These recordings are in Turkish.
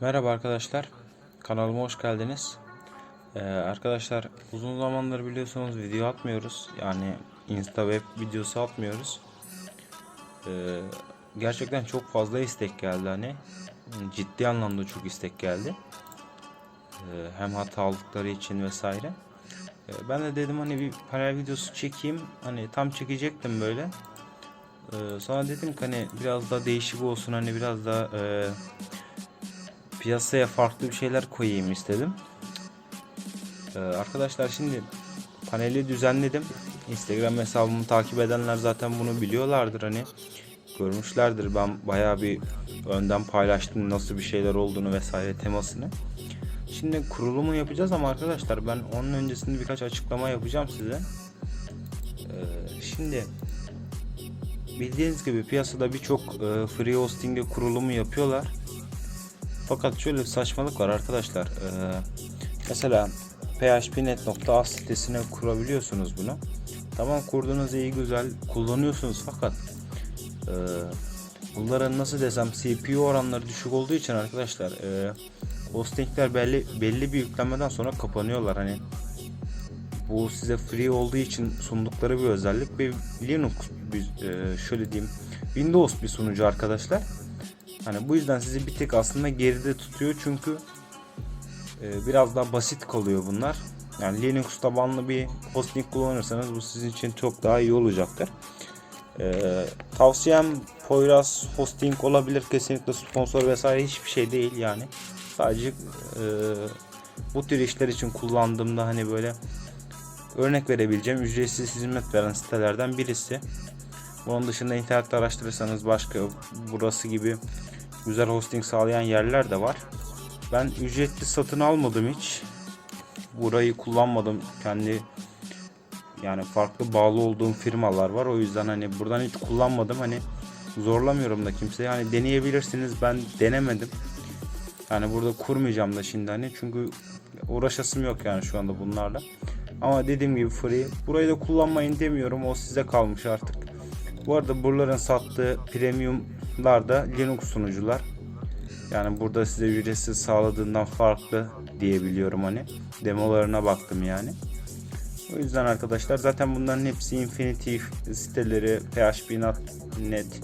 Merhaba arkadaşlar. Kanalıma hoş geldiniz. Ee, arkadaşlar uzun zamandır biliyorsunuz video atmıyoruz. Yani Insta web videosu atmıyoruz. Ee, gerçekten çok fazla istek geldi hani. Ciddi anlamda çok istek geldi. Ee, hem hatalıkları için vesaire. Ee, ben de dedim hani bir panel videosu çekeyim. Hani tam çekecektim böyle. Ee, sonra dedim ki hani biraz daha değişik olsun hani biraz daha e, piyasaya farklı bir şeyler koyayım istedim. Ee, arkadaşlar şimdi paneli düzenledim. Instagram hesabımı takip edenler zaten bunu biliyorlardır hani görmüşlerdir. Ben bayağı bir önden paylaştım nasıl bir şeyler olduğunu vesaire temasını. Şimdi kurulumu yapacağız ama arkadaşlar ben onun öncesinde birkaç açıklama yapacağım size. Ee, şimdi bildiğiniz gibi piyasada birçok e, free hosting'e kurulumu yapıyorlar. Fakat şöyle bir saçmalık var arkadaşlar. Ee, mesela phpnet.az sitesine kurabiliyorsunuz bunu. Tamam kurdunuz iyi güzel kullanıyorsunuz fakat e, bunların nasıl desem CPU oranları düşük olduğu için arkadaşlar e, hostingler belli belli bir yüklenmeden sonra kapanıyorlar hani bu size free olduğu için sundukları bir özellik ve Linux bir, e, şöyle diyeyim Windows bir sunucu arkadaşlar. Hani bu yüzden sizi bir tek aslında geride tutuyor çünkü e, biraz daha basit kalıyor bunlar. Yani Linux tabanlı bir hosting kullanırsanız bu sizin için çok daha iyi olacaktır. E, tavsiyem Poyraz hosting olabilir kesinlikle sponsor vesaire hiçbir şey değil yani. Sadece e, bu tür işler için kullandığımda hani böyle örnek verebileceğim ücretsiz hizmet veren sitelerden birisi. Bunun dışında internette araştırırsanız başka burası gibi güzel hosting sağlayan yerler de var. Ben ücretli satın almadım hiç. Burayı kullanmadım. Kendi yani farklı bağlı olduğum firmalar var. O yüzden hani buradan hiç kullanmadım. Hani zorlamıyorum da kimseyi. Hani deneyebilirsiniz. Ben denemedim. Yani burada kurmayacağım da şimdi hani çünkü uğraşasım yok yani şu anda bunlarla. Ama dediğim gibi free. Burayı da kullanmayın demiyorum. O size kalmış artık. Bu arada buraların sattığı premiumlar da Linux sunucular. Yani burada size ücretsiz sağladığından farklı diyebiliyorum hani. Demolarına baktım yani. O yüzden arkadaşlar zaten bunların hepsi Infinity siteleri, PHP.net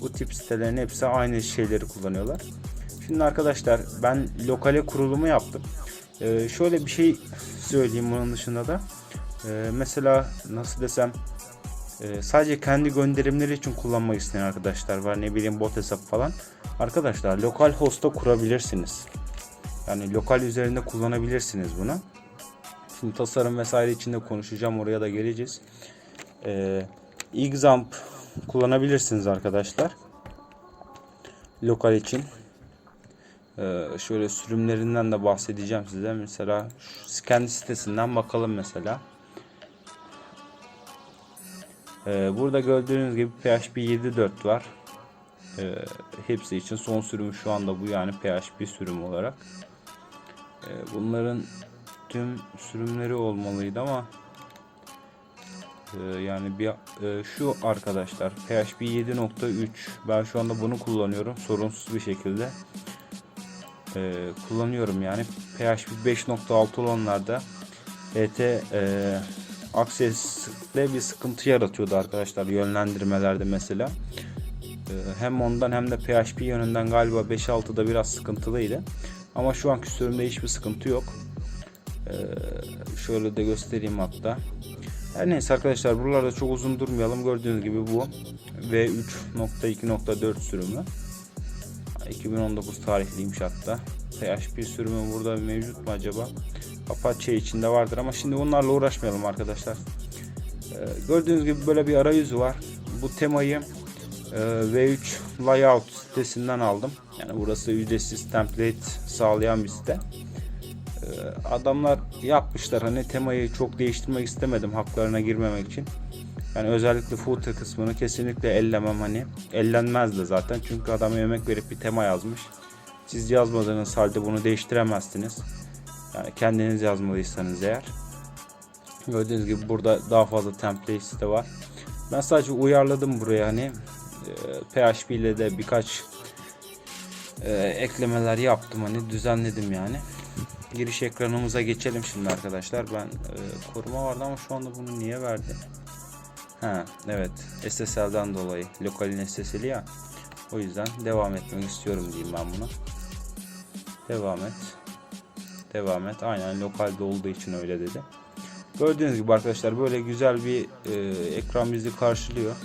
bu tip sitelerin hepsi aynı şeyleri kullanıyorlar. Şimdi arkadaşlar ben lokale kurulumu yaptım. Ee, şöyle bir şey söyleyeyim bunun dışında da. Ee, mesela nasıl desem ee, sadece kendi gönderimleri için kullanmak isteyen arkadaşlar var. Ne bileyim bot hesap falan. Arkadaşlar lokal host'a kurabilirsiniz. Yani lokal üzerinde kullanabilirsiniz bunu. Şimdi tasarım vesaire içinde konuşacağım. Oraya da geleceğiz. Ee, Examp kullanabilirsiniz arkadaşlar. Lokal için. Ee, şöyle sürümlerinden de bahsedeceğim size. Mesela şu kendi sitesinden bakalım mesela. Ee, burada gördüğünüz gibi PHP 7.4 var. Ee, hepsi için son sürümü şu anda bu yani PHP sürümü olarak. Ee, bunların tüm sürümleri olmalıydı ama e, yani bir e, şu arkadaşlar PHP 7.3 ben şu anda bunu kullanıyorum sorunsuz bir şekilde e, kullanıyorum yani PHP 5.6 olanlarda ET e, Access'le bir sıkıntı yaratıyordu arkadaşlar yönlendirmelerde mesela. Ee, hem ondan hem de PHP yönünden galiba 5.6'da biraz sıkıntılıydı. Ama şu anki sürümde hiçbir sıkıntı yok. Ee, şöyle de göstereyim hatta. Her neyse arkadaşlar buralarda çok uzun durmayalım. Gördüğünüz gibi bu V3.2.4 sürümü. 2019 tarihliymiş hatta. PHP sürümü burada mevcut mu acaba? Apache içinde vardır ama şimdi onlarla uğraşmayalım arkadaşlar. Ee, gördüğünüz gibi böyle bir arayüzü var. Bu temayı e, V3 Layout sitesinden aldım. Yani burası ücretsiz template sağlayan bir site. Ee, adamlar yapmışlar hani temayı çok değiştirmek istemedim haklarına girmemek için. Yani özellikle footer kısmını kesinlikle ellemem hani. Ellenmez de zaten çünkü adam emek verip bir tema yazmış. Siz yazmadığınız halde bunu değiştiremezsiniz. Yani kendiniz yazmalıysanız eğer. Gördüğünüz gibi burada daha fazla templates de var. Ben sadece uyarladım buraya hani e, PHP ile de birkaç e, eklemeler yaptım hani düzenledim yani. Giriş ekranımıza geçelim şimdi arkadaşlar. Ben e, koruma vardı ama şu anda bunu niye verdi? Ha evet SSL'den dolayı lokalin SSL'i ya. O yüzden devam etmek istiyorum diyeyim ben buna. Devam et. Devam et. Aynen lokalde olduğu için öyle dedi. Gördüğünüz gibi arkadaşlar böyle güzel bir e, ekran bizi karşılıyor.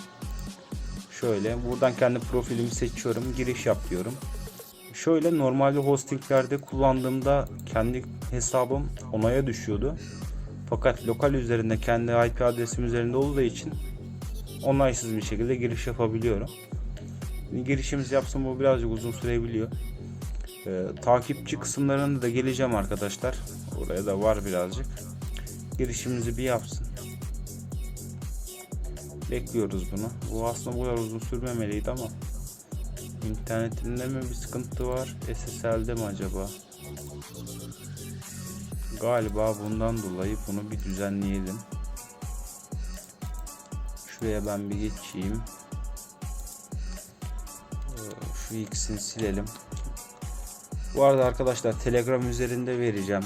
Şöyle buradan kendi profilimi seçiyorum. Giriş yap diyorum. Şöyle normalde hostinglerde kullandığımda kendi hesabım onaya düşüyordu. Fakat lokal üzerinde kendi IP adresim üzerinde olduğu için onaysız bir şekilde giriş yapabiliyorum. Girişimizi yapsam bu birazcık uzun sürebiliyor. Ee, takipçi kısımlarında da geleceğim arkadaşlar. Oraya da var birazcık. Girişimizi bir yapsın. Bekliyoruz bunu. Bu aslında bu kadar uzun sürmemeliydi ama internetinde mi bir sıkıntı var? SSL'de mi acaba? Galiba bundan dolayı bunu bir düzenleyelim. Şuraya ben bir geçeyim. Ee, Şu ikisini silelim. Bu arada arkadaşlar Telegram üzerinde vereceğim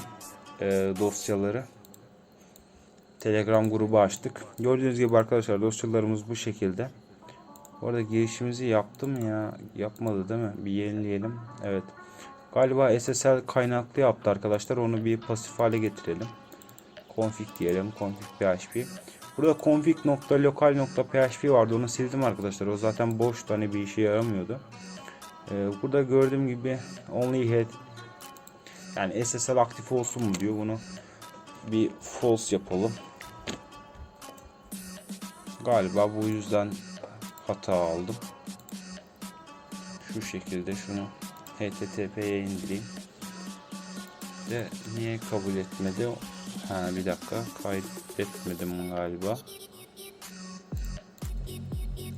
e, dosyaları. Telegram grubu açtık. Gördüğünüz gibi arkadaşlar dosyalarımız bu şekilde. Bu arada girişimizi yaptım ya. Yapmadı değil mi? Bir yenileyelim. Evet. Galiba SSL kaynaklı yaptı arkadaşlar. Onu bir pasif hale getirelim. Config diyelim. Config php. Burada config.local.php vardı. Onu sildim arkadaşlar. O zaten boştu. Hani bir işe yaramıyordu. Ee, burada gördüğüm gibi only head yani SSL aktif olsun mu diyor. Bunu bir false yapalım. Galiba bu yüzden hata aldım. Şu şekilde şunu HTTP'ye indireyim. De niye kabul etmedi? Ha bir dakika kaydetmedim galiba.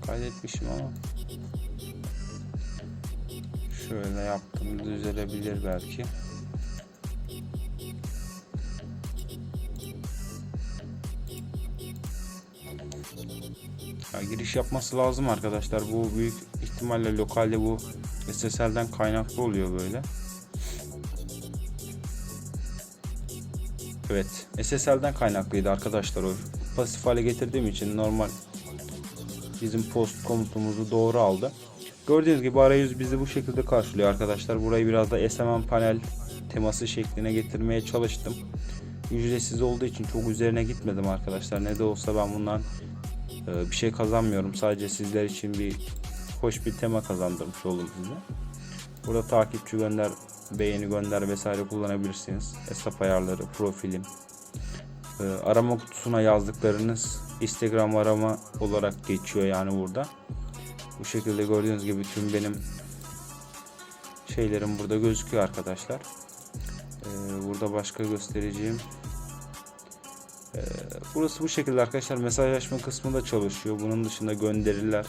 Kaydetmişim ama. Şöyle yaptım düzelebilir belki. Ya giriş yapması lazım arkadaşlar. Bu büyük ihtimalle lokalde bu SSL'den kaynaklı oluyor böyle. Evet. SSL'den kaynaklıydı arkadaşlar o. Pasif hale getirdiğim için normal bizim post komutumuzu doğru aldı. Gördüğünüz gibi arayüz bizi bu şekilde karşılıyor arkadaşlar. Burayı biraz da SMM panel teması şekline getirmeye çalıştım. Ücretsiz olduğu için çok üzerine gitmedim arkadaşlar. Ne de olsa ben bundan e, bir şey kazanmıyorum. Sadece sizler için bir hoş bir tema kazandırmış oldum size. Burada takipçi gönder, beğeni gönder vesaire kullanabilirsiniz. Hesap ayarları, profilim. E, arama kutusuna yazdıklarınız Instagram arama olarak geçiyor yani burada. Bu şekilde gördüğünüz gibi tüm benim şeylerim burada gözüküyor arkadaşlar. Ee, burada başka göstereceğim. Ee, burası bu şekilde arkadaşlar. Mesajlaşma kısmı da çalışıyor. Bunun dışında gönderiler.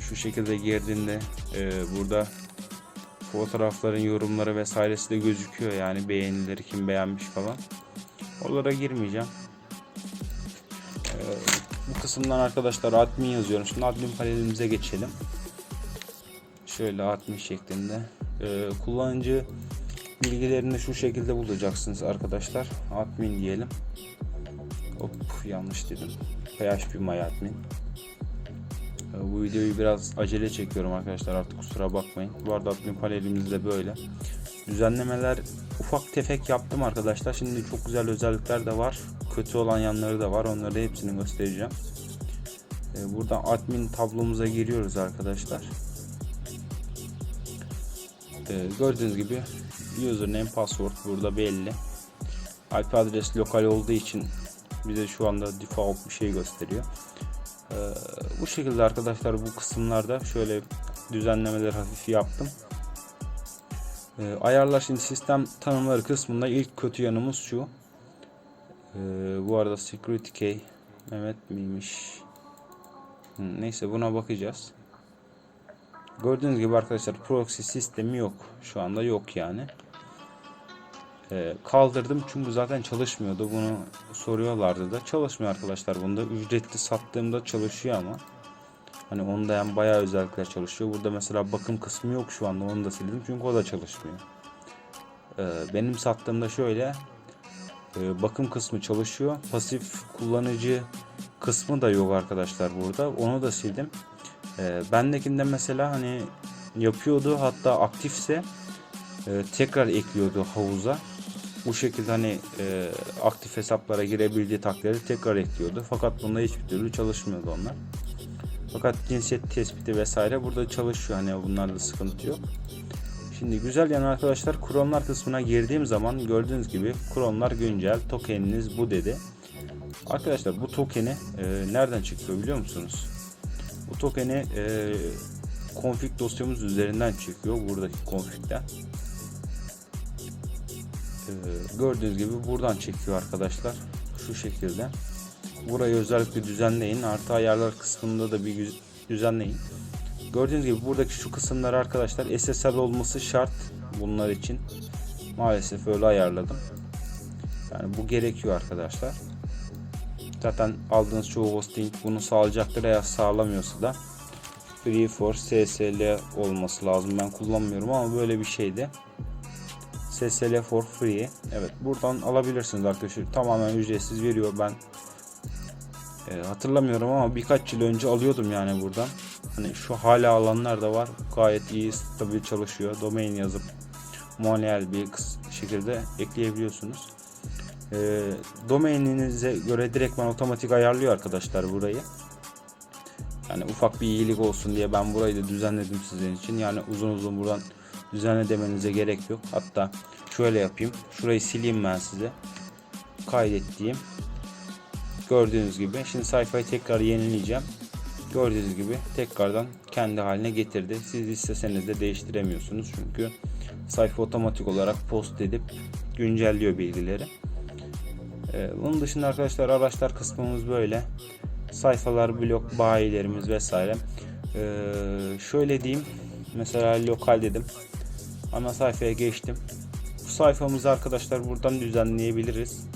Şu şekilde girdiğinde e, burada fotoğrafların yorumları vesairesi de gözüküyor. Yani beğenileri kim beğenmiş falan. Oralara girmeyeceğim. Bu kısımdan arkadaşlar admin yazıyorum. Şimdi admin panelimize geçelim. Şöyle admin şeklinde. Ee, kullanıcı bilgilerini şu şekilde bulacaksınız arkadaşlar. Admin diyelim. Hop yanlış dedim. PHP my admin. Ee, bu videoyu biraz acele çekiyorum arkadaşlar artık kusura bakmayın. Bu arada admin panelimiz de böyle. Düzenlemeler ufak tefek yaptım arkadaşlar. Şimdi çok güzel özellikler de var. Kötü olan yanları da var. Onları hepsini göstereceğim. Ee, burada admin tablomuza giriyoruz arkadaşlar. Ee, gördüğünüz gibi username password burada belli. IP adres lokal olduğu için bize şu anda default bir şey gösteriyor. Ee, bu şekilde arkadaşlar bu kısımlarda şöyle düzenlemeler hafif yaptım. Ayarlar şimdi sistem tanımları kısmında ilk kötü yanımız şu. Ee, bu arada security key Mehmet miymiş? Neyse buna bakacağız. Gördüğünüz gibi arkadaşlar proxy sistemi yok. Şu anda yok yani. Ee, kaldırdım çünkü zaten çalışmıyordu. Bunu soruyorlardı da. Çalışmıyor arkadaşlar bunda. Ücretli sattığımda çalışıyor ama. Hani onda yani bayağı özellikler çalışıyor. Burada mesela bakım kısmı yok şu anda onu da sildim çünkü o da çalışmıyor. Ee, benim sattığımda şöyle bakım kısmı çalışıyor. Pasif kullanıcı kısmı da yok arkadaşlar burada. Onu da sildim. Ee, bendekinde mesela hani yapıyordu hatta aktifse e, tekrar ekliyordu havuza. Bu şekilde hani e, aktif hesaplara girebildiği takdirde tekrar ekliyordu. Fakat bunda hiçbir türlü çalışmıyordu onlar. Fakat cinsiyet tespiti vesaire burada çalışıyor. Hani bunlarda sıkıntı yok. Şimdi güzel yani arkadaşlar Kronlar kısmına girdiğim zaman gördüğünüz gibi Kronlar güncel tokeniniz bu dedi. Arkadaşlar bu tokeni e, nereden çıkıyor biliyor musunuz? Bu tokeni e, config dosyamız üzerinden çıkıyor buradaki config'den. E, gördüğünüz gibi buradan çekiyor arkadaşlar. Şu şekilde. Burayı özellikle düzenleyin. Artı ayarlar kısmında da bir düzenleyin. Gördüğünüz gibi buradaki şu kısımlar arkadaşlar SSL olması şart bunlar için. Maalesef öyle ayarladım. Yani bu gerekiyor arkadaşlar. Zaten aldığınız çoğu hosting bunu sağlayacaktır eğer sağlamıyorsa da Free for SSL olması lazım. Ben kullanmıyorum ama böyle bir şeydi. SSL for free. Evet buradan alabilirsiniz arkadaşlar. Tamamen ücretsiz veriyor. Ben e, hatırlamıyorum ama birkaç yıl önce alıyordum yani buradan. Hani şu hala alanlar da var. Gayet iyi, stabil çalışıyor. Domain yazıp manuel bir şekilde ekleyebiliyorsunuz. E, domaininize göre direktman otomatik ayarlıyor arkadaşlar burayı. Yani ufak bir iyilik olsun diye ben burayı da düzenledim sizin için. Yani uzun uzun buradan düzenle demenize gerek yok. Hatta şöyle yapayım. Şurayı sileyim ben size. Kaydet diyeyim. Gördüğünüz gibi. Şimdi sayfayı tekrar yenileyeceğim. Gördüğünüz gibi tekrardan kendi haline getirdi. Siz isteseniz de değiştiremiyorsunuz. Çünkü sayfa otomatik olarak post edip güncelliyor bilgileri. Ee, bunun dışında arkadaşlar araçlar kısmımız böyle. Sayfalar, blog, bayilerimiz vesaire. Ee, şöyle diyeyim. Mesela lokal dedim. Ana sayfaya geçtim. Bu sayfamızı arkadaşlar buradan düzenleyebiliriz.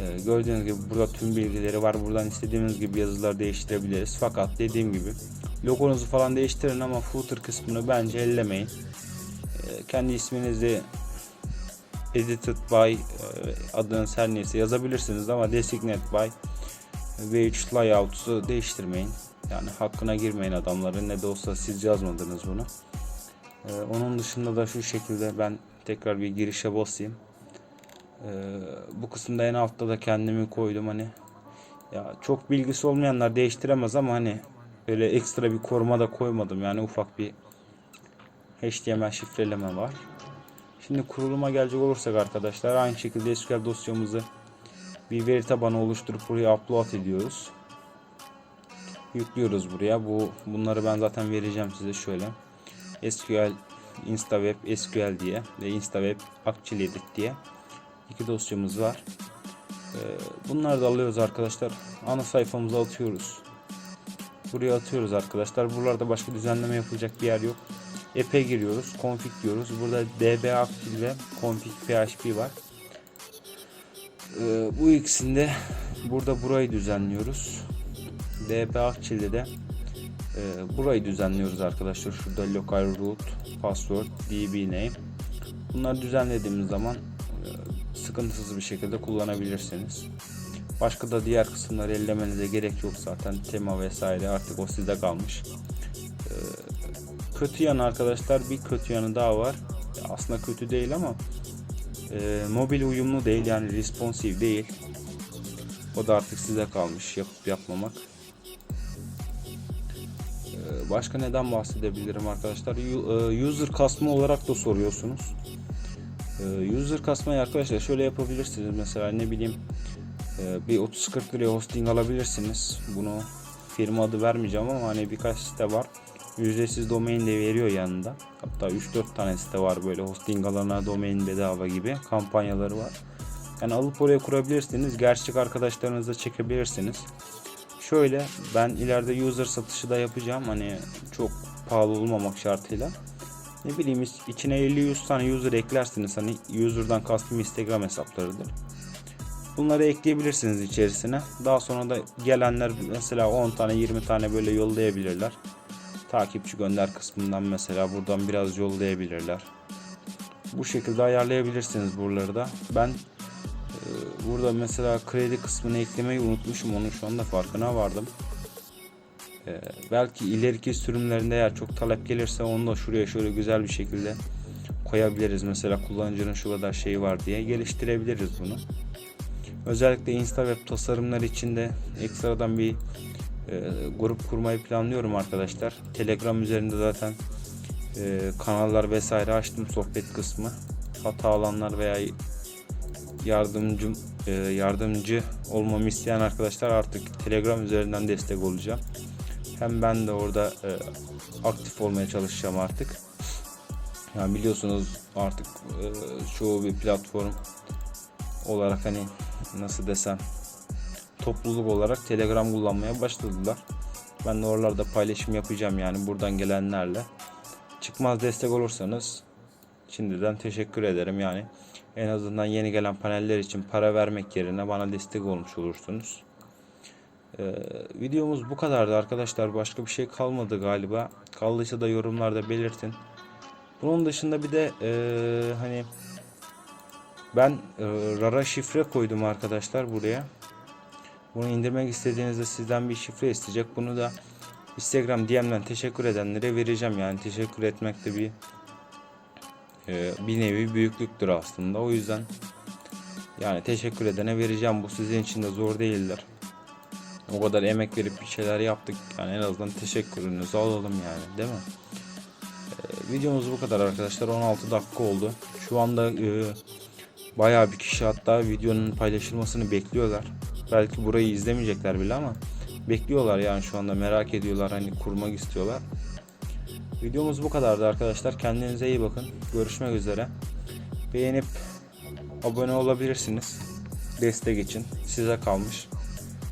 Ee, gördüğünüz gibi burada tüm bilgileri var. Buradan istediğimiz gibi yazılar değiştirebiliriz. Fakat dediğim gibi logonuzu falan değiştirin ama footer kısmını bence ellemeyin. Ee, kendi isminizi edited by e, adınız her neyse yazabilirsiniz ama designate by ve 3 layout'u değiştirmeyin. Yani hakkına girmeyin adamların ne de olsa siz yazmadınız bunu. Ee, onun dışında da şu şekilde ben tekrar bir girişe basayım. Ee, bu kısımda en altta da kendimi koydum hani. Ya çok bilgisi olmayanlar değiştiremez ama hani böyle ekstra bir koruma da koymadım. Yani ufak bir HTML şifreleme var. Şimdi kuruluma gelecek olursak arkadaşlar aynı şekilde SQL dosyamızı bir veri tabanı oluşturup buraya upload ediyoruz. Yüklüyoruz buraya. Bu bunları ben zaten vereceğim size şöyle. SQL InstaWeb SQL diye ve InstaWeb Actual Edit diye iki dosyamız var. Ee, bunları da alıyoruz arkadaşlar. Ana sayfamıza atıyoruz. Buraya atıyoruz arkadaşlar. Buralarda başka düzenleme yapılacak bir yer yok. App'e giriyoruz. Config diyoruz. Burada db active ve config php var. Ee, bu ikisinde burada burayı düzenliyoruz. db active'de de e, burayı düzenliyoruz arkadaşlar. Şurada local root, password, db name. Bunları düzenlediğimiz zaman e, sıkıntısız bir şekilde kullanabilirsiniz. Başka da diğer kısımları ellemenize gerek yok zaten. Tema vesaire artık o sizde kalmış. Ee, kötü yanı arkadaşlar bir kötü yanı daha var. Aslında kötü değil ama e, mobil uyumlu değil yani responsive değil. O da artık size kalmış yapıp yapmamak. Ee, başka neden bahsedebilirim arkadaşlar? E, User kasma olarak da soruyorsunuz. Ee, User kasmayı arkadaşlar şöyle yapabilirsiniz. Mesela ne bileyim e, bir 30-40 liraya hosting alabilirsiniz. Bunu firma adı vermeyeceğim ama hani birkaç site var. Ücretsiz domain de veriyor yanında. Hatta 3-4 tane site var böyle hosting alana domain bedava gibi kampanyaları var. Yani alıp oraya kurabilirsiniz. Gerçek arkadaşlarınızla çekebilirsiniz. Şöyle ben ileride user satışı da yapacağım. Hani çok pahalı olmamak şartıyla. Ne bileyim içine 50-100 tane user eklersiniz. Hani user'dan kastım Instagram hesaplarıdır. Bunları ekleyebilirsiniz içerisine. Daha sonra da gelenler mesela 10 tane 20 tane böyle yollayabilirler. Takipçi gönder kısmından mesela buradan biraz yollayabilirler. Bu şekilde ayarlayabilirsiniz buraları da. Ben e, burada mesela kredi kısmını eklemeyi unutmuşum. Onun şu anda farkına vardım. E, belki ileriki sürümlerinde eğer çok talep gelirse onu da şuraya şöyle güzel bir şekilde koyabiliriz. Mesela kullanıcının şu kadar şeyi var diye geliştirebiliriz bunu. Özellikle Insta web tasarımları için de ekstradan bir e, grup kurmayı planlıyorum arkadaşlar. Telegram üzerinde zaten e, kanallar vesaire açtım sohbet kısmı. Hata alanlar veya yardımcı e, yardımcı olmamı isteyen arkadaşlar artık Telegram üzerinden destek olacağım. Hem ben de orada e, aktif olmaya çalışacağım artık. Yani biliyorsunuz artık e, çoğu bir platform olarak hani nasıl desem topluluk olarak Telegram kullanmaya başladılar. Ben de oralarda paylaşım yapacağım yani buradan gelenlerle. Çıkmaz destek olursanız şimdiden teşekkür ederim yani. En azından yeni gelen paneller için para vermek yerine bana destek olmuş olursunuz. Ee, videomuz bu kadardı arkadaşlar. Başka bir şey kalmadı galiba. Kaldıysa da yorumlarda belirtin. Bunun dışında bir de eee, hani ben eee, rara şifre koydum arkadaşlar buraya. Bunu indirmek istediğinizde sizden bir şifre isteyecek. Bunu da Instagram DM'den teşekkür edenlere vereceğim. Yani teşekkür etmek de bir eee, bir nevi büyüklüktür aslında. O yüzden yani teşekkür edene vereceğim. Bu sizin için de zor değildir. O kadar emek verip bir şeyler yaptık. Yani en azından teşekkürünüzü alalım yani değil mi? Ee, videomuz bu kadar arkadaşlar. 16 dakika oldu. Şu anda e, bayağı bir kişi hatta videonun paylaşılmasını bekliyorlar. Belki burayı izlemeyecekler bile ama bekliyorlar yani şu anda merak ediyorlar hani kurmak istiyorlar. Videomuz bu kadardı arkadaşlar. Kendinize iyi bakın. Görüşmek üzere. Beğenip abone olabilirsiniz. Destek için size kalmış.